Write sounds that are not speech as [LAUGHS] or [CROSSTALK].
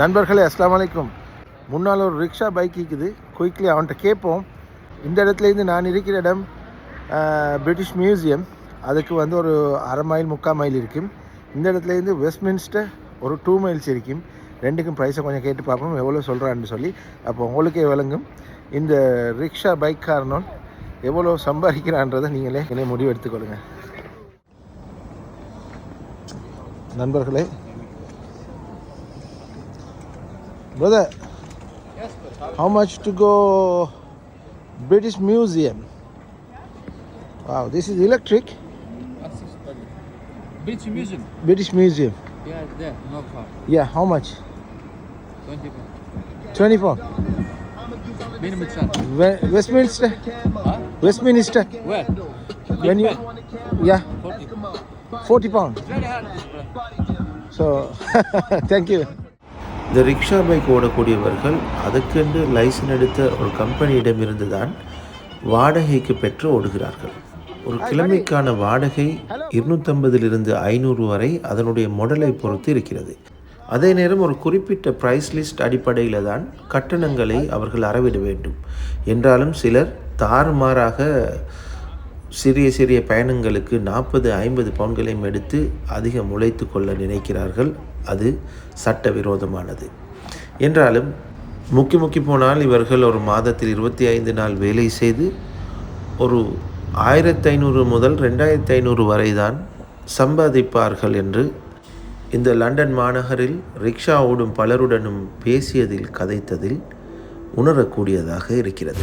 நண்பர்களே அஸ்லாம் வலைக்கும் முன்னால் ஒரு ரிக்ஷா பைக் இருக்குது குயிக்லி அவன்கிட்ட கேட்போம் இந்த இடத்துலேருந்து நான் இருக்கிற இடம் பிரிட்டிஷ் மியூசியம் அதுக்கு வந்து ஒரு அரை மைல் முக்கால் மைல் இருக்கும். இந்த இடத்துலேருந்து வெஸ்ட்மின்ஸ்டர் ஒரு டூ மைல்ஸ் இருக்கும். ரெண்டுக்கும் ப்ரைஸை கொஞ்சம் கேட்டு பார்ப்போம். எவ்வளோ சொல்கிறான்னு சொல்லி அப்போ உங்களுக்கே விளங்கும். இந்த ரிக்ஷா பைக் காரணம் எவ்வளோ சம்பாதிக்கிறான்றதை நீங்களே என்னை முடிவு எடுத்துக்கொள்ளுங்க நண்பர்களே Brother, how much to go British Museum? Wow, this is electric. British Museum. British Museum. Yeah, there, no car. Yeah, how much? 20 pounds. 20 pound. Minimum charge. We- Westminster. Huh? Westminster. Where? When you, yeah, 40. 40 pound. Very hard, this brother. So, [LAUGHS] thank you. இந்த rickshaw bike ஓடக்கூடியவர்கள் அதுக்கென்று liaison எடுத்த ஒரு கம்பெனியிடமிருந்து தான் வாடகைக்கு பெற்று ஓடுகிறார்கள் ஒரு கிழமைக்கான வாடகை இருநூற்றம்பதிலிருந்து ஐநூறு வரை அதனுடைய மாடலை பொறுத்து இருக்கிறது அதே நேரம் ஒரு குறிப்பிட்ட ப்ரைஸ் லிஸ்ட் அடிப்படையில் தான் கட்டணங்களை அவர்கள் அறவிட வேண்டும் என்றாலும் சிலர் தாறுமாறாக சிறிய சிறிய பயணங்களுக்கு நாற்பது ஐம்பது பவுன்களையும் எடுத்து அதிகம் உழைத்து கொள்ள நினைக்கிறார்கள். அது சட்டவிரோதமானது. என்றாலும் முக்கி முக்கி போனால் இவர்கள் ஒரு மாதத்தில் இருபத்தி ஐந்து நாள் வேலை செய்து ஒரு ஆயிரத்தி ஐநூறு முதல் ரெண்டாயிரத்தி ஐநூறு வரை தான் சம்பாதிப்பார்கள் என்று இந்த லண்டன் மாநகரில் ரிக்ஷா ஓடும் பலருடனும் பேசியதில் கதைத்ததில் உணரக்கூடியதாக இருக்கிறது.